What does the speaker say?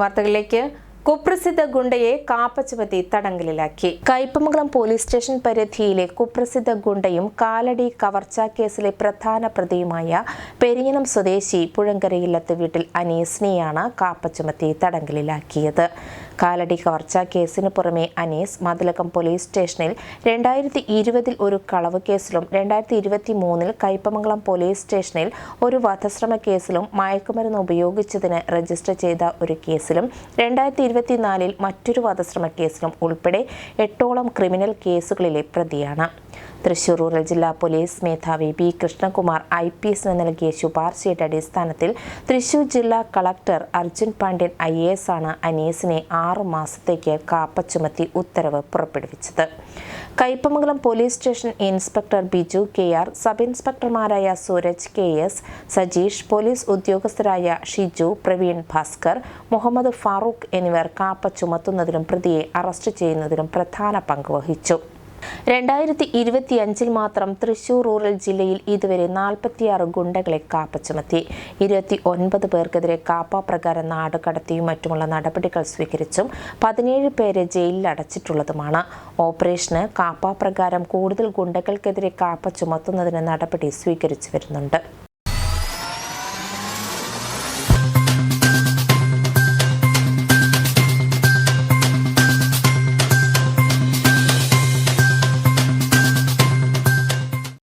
വാർത്തകളിലേക്ക് കുപ്രസിദ്ധ ഗുണ്ടയെ കാപ്പ ചുമത്തി തടങ്കലിലാക്കി. കയ്പമംഗലം പോലീസ് സ്റ്റേഷൻ പരിധിയിലെ കുപ്രസിദ്ധ ഗുണ്ടയും കാലടി കവർച്ച കേസിലെ പ്രധാന പ്രതിയുമായ പെരിങ്ങനം സ്വദേശി പുഴങ്കരയില്ലത്ത് വീട്ടിൽ അനീസിനെയാണ് കാപ്പ ചുമത്തി തടങ്കലിലാക്കിയത്. കാലടി കവർച്ച കേസിന് പുറമെ അനീസ് മതിലകം പോലീസ് സ്റ്റേഷനിൽ രണ്ടായിരത്തി ഇരുപതിൽ ഒരു കളവ് കേസിലും രണ്ടായിരത്തി ഇരുപത്തി മൂന്നിൽ കയ്പമംഗലം പോലീസ് സ്റ്റേഷനിൽ ഒരു വധശ്രമ കേസിലും മയക്കുമരുന്ന് ഉപയോഗിച്ചതിന് രജിസ്റ്റർ ചെയ്ത ഒരു കേസിലും രണ്ടായിരത്തി ഇരുപത്തിനാലിൽ മറ്റൊരു വധശ്രമ കേസിലും ഉൾപ്പെടെ എട്ടോളം ക്രിമിനൽ കേസുകളിലെ പ്രതിയാണ്. തൃശൂർ റൂറൽ ജില്ലാ പോലീസ് മേധാവി ബി കൃഷ്ണകുമാർ ഐ പി എസിന് നൽകിയ ശുപാർശയുടെ അടിസ്ഥാനത്തിൽ തൃശൂർ ജില്ലാ collector Arjun Pandian I A S ആണ് അനീസിനെ ആറു മാസത്തേക്ക് കാപ്പ ചുമത്തി ഉത്തരവ് പുറപ്പെടുവിച്ചത്. Kaipamangalam police station inspector Biju K R sub ഇൻസ്പെക്ടർമാരായ Sooraj K S Sajeesh police ഉദ്യോഗസ്ഥരായ Shiju Praveen Bhaskar Muhammad Farooq എന്നിവർ കാപ്പ ചുമത്തുന്നതിനും പ്രതിയെ അറസ്റ്റ് ചെയ്യുന്നതിനും പ്രധാന പങ്ക് വഹിച്ചു. രണ്ടായിരത്തി ഇരുപത്തിയഞ്ചിൽ മാത്രം തൃശൂർ റൂറൽ ജില്ലയിൽ ഇതുവരെ നാൽപ്പത്തിയാറ് ഗുണ്ടകളെ കാപ്പ ചുമത്തി. ഇരുപത്തി ഒൻപത് പേർക്കെതിരെ കാപ്പ പ്രകാരം നാടുകടത്തിയും മറ്റുമുള്ള നടപടികൾ സ്വീകരിച്ചും പതിനേഴ് പേരെ ജയിലിൽ അടച്ചിട്ടുള്ളതുമാണ്. ഓപ്പറേഷന് കാപ്പ പ്രകാരം കൂടുതൽ ഗുണ്ടകൾക്കെതിരെ കാപ്പ ചുമത്തുന്നതിന് നടപടി സ്വീകരിച്ചു വരുന്നുണ്ട്.